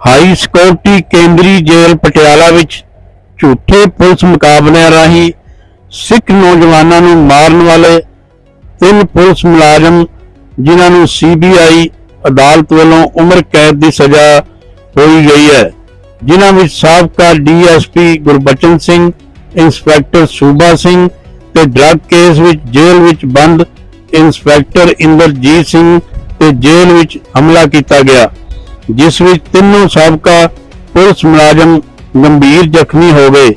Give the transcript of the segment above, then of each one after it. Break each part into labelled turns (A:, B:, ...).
A: High security ਕੇਂਦਰੀ ਜੇਲ੍ਹ ਪਟਿਆਲਾ ਵਿੱਚ ਝੂਠੇ ਪੁਲਿਸ ਮੁਕਾਬਲਿਆਂ ਰਾਹੀਂ ਸਿੱਖ ਨੌਜਵਾਨਾਂ ਨੂੰ ਮਾਰਨ ਵਾਲੇ ਤਿੰਨ ਪੁਲਿਸ ਮੁਲਾਜ਼ਮ, ਜਿਨ੍ਹਾਂ ਨੂੰ ਸੀਬੀਆਈ ਅਦਾਲਤ ਵੱਲੋਂ ਉਮਰ ਕੈਦ ਦੀ ਸਜ਼ਾ ਹੋਈ ਗਈ ਹੈ, ਜਿਨ੍ਹਾਂ ਵਿੱਚ ਸਾਬਕਾ ਡੀਐਸਪੀ ਗੁਰਬਚਨ ਸਿੰਘ, ਇੰਸਪੈਕਟਰ ਸੂਬਾ ਸਿੰਘ ਤੇ ਡਰੱਗ ਕੇਸ ਵਿੱਚ ਜੇਲ੍ਹ ਵਿੱਚ ਬੰਦ ਇੰਸਪੈਕਟਰ ਇੰਦਰਜੀਤ ਸਿੰਘ ਤੇ ਜੇਲ੍ਹ ਵਿੱਚ ਹਮਲਾ ਕੀਤਾ ਗਿਆ। ਜਿਸ ਵਿੱਚ ਤਿੰਨੋਂ ਸਾਬਕਾ ਪੁਲਿਸ ਮੁਲਾਜ਼ਮ ਗੰਭੀਰ ਜ਼ਖਮੀ ਹੋ ਗਏ,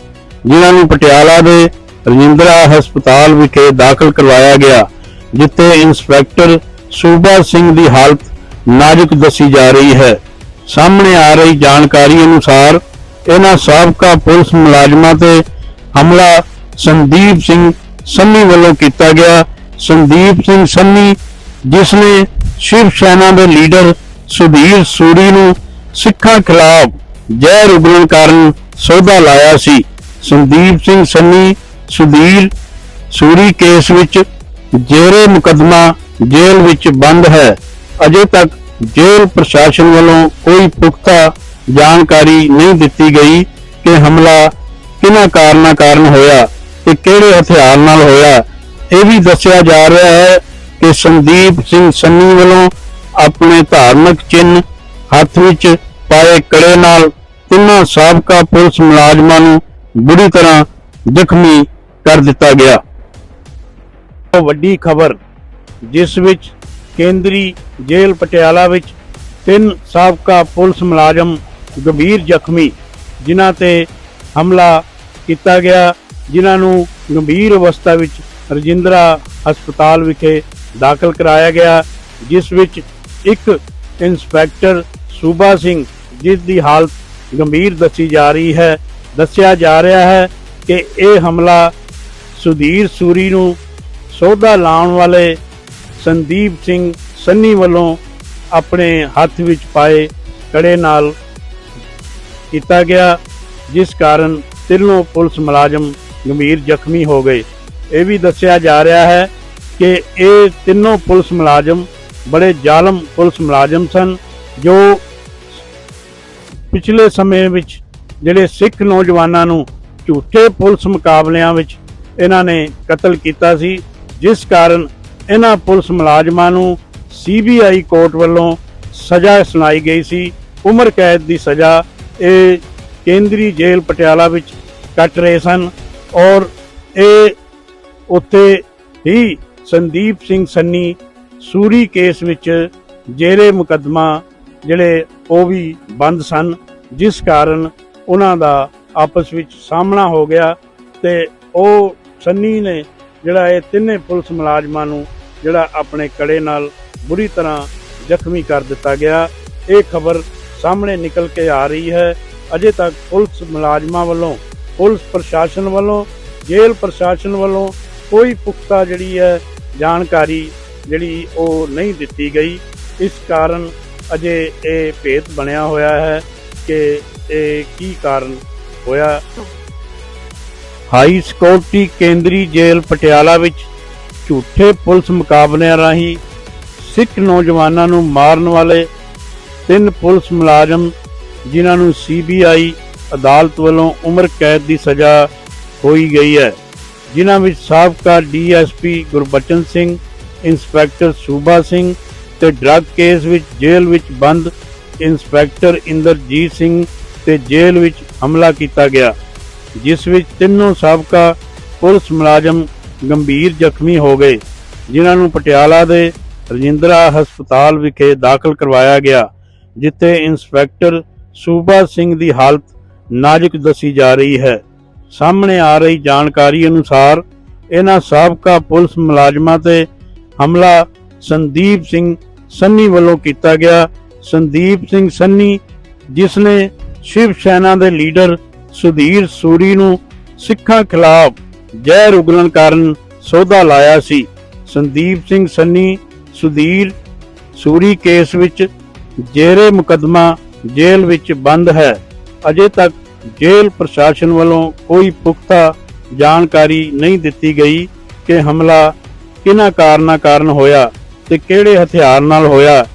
A: ਜਿਨ੍ਹਾਂ ਨੂੰ ਪਟਿਆਲਾ ਦੇ ਰਜਿੰਦਰਾ ਹਸਪਤਾਲ ਵਿਖੇ ਦਾਖਲ ਕਰਵਾਇਆ ਗਿਆ, ਜਿੱਥੇ ਇੰਸਪੈਕਟਰ ਸੂਬਾ ਸਿੰਘ ਦੀ ਹਾਲਤ ਨਾਜ਼ੁਕ ਦੱਸੀ ਜਾ ਰਹੀ ਹੈ। ਸਾਹਮਣੇ ਆ ਰਹੀ ਜਾਣਕਾਰੀ ਅਨੁਸਾਰ, ਇਹਨਾਂ ਸਾਬਕਾ ਪੁਲਿਸ ਮੁਲਾਜ਼ਮਾਂ ਤੇ ਹਮਲਾ ਸੰਦੀਪ ਸਿੰਘ ਸੰਨੀ ਵੱਲੋਂ ਕੀਤਾ ਗਿਆ। ਸੰਦੀਪ ਸਿੰਘ ਸੰਨੀ ਜਿਸ ਨੇ ਸ਼ਿਵ ਸੈਨਾ ਦੇ ਲੀਡਰ ਸੁਧੀਰ ਸੂਰੀ ਨੂੰ ਸਿੱਖਾਂ ਖਿਲਾਫ ਜ਼ਹਿਰ ਉਗਲਣ ਕਾਰਨ ਸੌਦਾ ਲਾਇਆ ਸੀ। ਸੰਦੀਪ ਸਿੰਘ ਸੰਨੀ, ਸੁਧੀਰ ਸੂਰੀ ਕੇਸ ਵਿੱਚ ਜੇਰੇ ਮੁਕਦਮਾ ਜੇਲ੍ਹ ਵਿੱਚ ਬੰਦ ਹੈ। ਅਜੇ ਤੱਕ ਜੇਲ੍ਹ ਪ੍ਰਸ਼ਾਸਨ ਵੱਲੋਂ ਕੋਈ ਪੁਖਤਾ ਜਾਣਕਾਰੀ ਨਹੀਂ ਦਿੱਤੀ ਗਈ ਕਿ ਹਮਲਾ ਕਿਹਨਾਂ ਕਾਰਨਾਂ ਕਾਰਨ ਹੋਇਆ ਤੇ ਕਿਹੜੇ ਹਥਿਆਰ ਨਾਲ ਹੋਇਆ। ਇਹ ਵੀ ਦੱਸਿਆ ਜਾ ਰਿਹਾ ਹੈ ਕਿ ਸੰਦੀਪ ਸਿੰਘ ਸੰਨੀ ਵੱਲੋਂ ਆਪਣੇ ਧਾਰਮਿਕ ਚਿੰਨ੍ਹ ਹੱਥ ਵਿੱਚ ਪਾਏ ਕੜੇ ਨਾਲ ਤਿੰਨਾਂ ਸਾਬਕਾ ਪੁਲਿਸ ਮੁਲਾਜ਼ਮਾਂ ਨੂੰ ਬੁਰੀ ਤਰ੍ਹਾਂ ਜ਼ਖਮੀ ਕਰ ਦਿੱਤਾ ਗਿਆ। ਵੱਡੀ ਖਬਰ, ਜਿਸ ਵਿੱਚ ਕੇਂਦਰੀ ਜੇਲ੍ਹ ਪਟਿਆਲਾ ਵਿੱਚ ਤਿੰਨ ਸਾਬਕਾ ਪੁਲਿਸ ਮੁਲਾਜ਼ਮ ਗੰਭੀਰ ਜ਼ਖਮੀ, ਜਿਨ੍ਹਾਂ ਤੇ ਹਮਲਾ ਕੀਤਾ ਗਿਆ, ਜਿਨ੍ਹਾਂ ਨੂੰ ਗੰਭੀਰ ਅਵਸਥਾ ਵਿੱਚ ਰਜਿੰਦਰਾ ਹਸਪਤਾਲ ਵਿਖੇ ਦਾਖਲ ਕਰਾਇਆ ਗਿਆ, ਜਿਸ ਵਿੱਚ ਇੱਕ ਇੰਸਪੈਕਟਰ ਸੂਬਾ ਸਿੰਘ, ਜਿਸ ਦੀ ਹਾਲਤ ਗੰਭੀਰ ਦੱਸੀ ਜਾ ਰਹੀ ਹੈ। ਦੱਸਿਆ ਜਾ ਰਿਹਾ ਹੈ ਕਿ ਇਹ ਹਮਲਾ ਸੁਧੀਰ ਸੂਰੀ ਨੂੰ ਸੌਦਾ ਲਾਉਣ ਵਾਲੇ ਸੰਦੀਪ ਸਿੰਘ ਸੰਨੀ ਵੱਲੋਂ ਆਪਣੇ ਹੱਥ ਵਿੱਚ ਪਾਏ ਕੜੇ ਨਾਲ ਕੀਤਾ ਗਿਆ, ਜਿਸ ਕਾਰਨ ਤਿੰਨੋਂ ਪੁਲਿਸ ਮੁਲਾਜ਼ਮ ਗੰਭੀਰ ਜ਼ਖਮੀ ਹੋ ਗਏ। ਇਹ ਵੀ ਦੱਸਿਆ ਜਾ ਰਿਹਾ ਹੈ ਕਿ ਇਹ ਤਿੰਨੋਂ ਪੁਲਿਸ ਮੁਲਾਜ਼ਮ ਬੜੇ ਜ਼ਾਲਮ ਪੁਲਿਸ ਮੁਲਾਜ਼ਮ ਸਨ, ਜੋ ਪਿਛਲੇ ਸਮੇਂ ਵਿੱਚ ਜਿਹੜੇ ਸਿੱਖ ਨੌਜਵਾਨਾਂ ਨੂੰ ਝੂਠੇ ਪੁਲਿਸ ਮੁਕਾਬਲਿਆਂ ਵਿੱਚ ਇਹਨਾਂ ਨੇ ਕਤਲ ਕੀਤਾ ਸੀ, ਜਿਸ ਕਾਰਨ ਇਹਨਾਂ ਪੁਲਿਸ ਮੁਲਾਜ਼ਮਾਂ ਨੂੰ ਸੀਬੀਆਈ ਕੋਰਟ ਵੱਲੋਂ ਸਜ਼ਾ ਸੁਣਾਈ ਗਈ ਸੀ। ਉਮਰ ਕੈਦ ਦੀ ਸਜ਼ਾ ਇਹ ਕੇਂਦਰੀ ਜੇਲ੍ਹ ਪਟਿਆਲਾ ਵਿੱਚ ਕੱਟ ਰਹੇ ਸਨ ਔਰ ਇਹ ਉੱਥੇ ਹੀ ਸੰਦੀਪ ਸਿੰਘ ਸੰਨੀ ਸੂਰੀ ਕੇਸ ਵਿੱਚ ਜੇਰੇ ਮੁਕੱਦਮਾ ਜਿਹੜੇ ਉਹ ਵੀ ਬੰਦ ਸਨ, ਜਿਸ ਕਾਰਨ ਉਹਨਾਂ ਦਾ ਆਪਸ ਵਿੱਚ ਸਾਹਮਣਾ ਹੋ ਗਿਆ ਤੇ ਉਹ ਸੰਨੀ ਨੇ ਜਿਹੜਾ ਇਹ ਤਿੰਨੇ ਪੁਲਿਸ ਮੁਲਾਜ਼ਮਾਂ ਨੂੰ ਜਿਹੜਾ ਆਪਣੇ ਕੜੇ ਨਾਲ ਬੁਰੀ ਤਰ੍ਹਾਂ ਜ਼ਖਮੀ ਕਰ ਦਿੱਤਾ ਗਿਆ। ਇਹ ਖਬਰ ਸਾਹਮਣੇ ਨਿਕਲ ਕੇ ਆ ਰਹੀ ਹੈ। ਅਜੇ ਤੱਕ ਪੁਲਿਸ ਮੁਲਾਜ਼ਮਾਂ ਵੱਲੋਂ, ਪੁਲਿਸ ਪ੍ਰਸ਼ਾਸਨ ਵੱਲੋਂ, ਜੇਲ੍ਹ ਪ੍ਰਸ਼ਾਸਨ ਵੱਲੋਂ ਕੋਈ ਪੁਖਤਾ ਜਿਹੜੀ ਹੈ ਜਾਣਕਾਰੀ ਜਿਹੜੀ ਉਹ ਨਹੀਂ ਦਿੱਤੀ ਗਈ, ਇਸ ਕਾਰਨ ਅਜੇ ਇਹ ਭੇਤ ਬਣਿਆ ਹੋਇਆ ਹੈ ਕਿ ਇਹ ਕੀ ਕਾਰਨ ਹੋਇਆ। ਹਾਈ ਸਿਕਿਉਰਿਟੀ ਕੇਂਦਰੀ ਜੇਲ੍ਹ ਪਟਿਆਲਾ ਵਿੱਚ ਝੂਠੇ ਪੁਲਿਸ ਮੁਕਾਬਲਿਆਂ ਰਾਹੀਂ ਸਿੱਖ ਨੌਜਵਾਨਾਂ ਨੂੰ ਮਾਰਨ ਵਾਲੇ ਤਿੰਨ ਪੁਲਿਸ ਮੁਲਾਜ਼ਮ, ਜਿਨ੍ਹਾਂ ਨੂੰ ਸੀਬੀਆਈ ਅਦਾਲਤ ਵੱਲੋਂ ਉਮਰ ਕੈਦ ਦੀ ਸਜ਼ਾ ਹੋਈ ਗਈ ਹੈ, ਜਿਨ੍ਹਾਂ ਵਿੱਚ ਸਾਬਕਾ ਡੀਐਸਪੀ ਗੁਰਬਚਨ ਸਿੰਘ ਇੰਸਪੈਕਟਰ ਸੂਬਾ ਸਿੰਘ ਤੇ ਡਰੱਗ ਕੇਸ ਵਿੱਚ ਜੇਲ੍ਹ ਵਿੱਚ ਬੰਦ ਇੰਸਪੈਕਟਰ ਇੰਦਰਜੀਤ ਸਿੰਘ ਤੇ ਜੇਲ੍ਹ ਵਿੱਚ ਹਮਲਾ ਕੀਤਾ ਗਿਆ, ਜਿਸ ਵਿੱਚ ਤਿੰਨੋਂ ਸਾਬਕਾ ਪੁਲਿਸ ਮੁਲਾਜ਼ਮ ਗੰਭੀਰ ਜ਼ਖਮੀ ਹੋ ਗਏ, ਜਿਨ੍ਹਾਂ ਨੂੰ ਪਟਿਆਲਾ ਦੇ ਰਜਿੰਦਰਾ ਹਸਪਤਾਲ ਵਿਖੇ ਦਾਖਲ ਕਰਵਾਇਆ ਗਿਆ, ਜਿੱਥੇ ਇੰਸਪੈਕਟਰ ਸੂਬਾ ਸਿੰਘ ਦੀ ਹਾਲਤ ਨਾਜ਼ੁਕ ਦੱਸੀ ਜਾ ਰਹੀ ਹੈ। ਸਾਹਮਣੇ ਆ ਰਹੀ ਜਾਣਕਾਰੀ ਅਨੁਸਾਰ, ਇਹਨਾਂ ਸਾਬਕਾ ਪੁਲਿਸ ਮੁਲਾਜ਼ਮਾਂ ਤੇ ਹਮਲਾ ਸੰਦੀਪ ਸਿੰਘ ਸੰਨੀ ਵੱਲੋਂ ਕੀਤਾ ਗਿਆ। ਸੰਦੀਪ ਸਿੰਘ ਸੰਨੀ, ਜਿਸ ਨੇ ਸ਼ਿਵ ਸੈਨਾ ਦੇ ਲੀਡਰ ਸੁਧੀਰ ਸੂਰੀ ਨੂੰ ਸਿੱਖਾਂ ਖਿਲਾਫ ਜ਼ਹਿਰ ਉਗਲਣ ਕਾਰਨ ਸੌਦਾ ਲਾਇਆ ਸੀ। ਸੰਦੀਪ ਸਿੰਘ ਸੰਨੀ, ਸੁਧੀਰ ਸੂਰੀ ਕੇਸ ਵਿੱਚ ਜੇਰੇ ਮੁਕੱਦਮਾ ਜੇਲ੍ਹ ਵਿੱਚ ਬੰਦ ਹੈ। ਅਜੇ ਤੱਕ ਜੇਲ੍ਹ ਪ੍ਰਸ਼ਾਸਨ ਵੱਲੋਂ ਕੋਈ ਪੁਖਤਾ ਜਾਣਕਾਰੀ ਨਹੀਂ ਦਿੱਤੀ ਗਈ ਕਿ ਹਮਲਾ ਕਿਹਨਾਂ ਕਾਰਨਾਂ ਕਾਰਨ ਹੋਇਆ ਤੇ ਕਿਹੜੇ ਹਥਿਆਰ ਨਾਲ ਹੋਇਆ?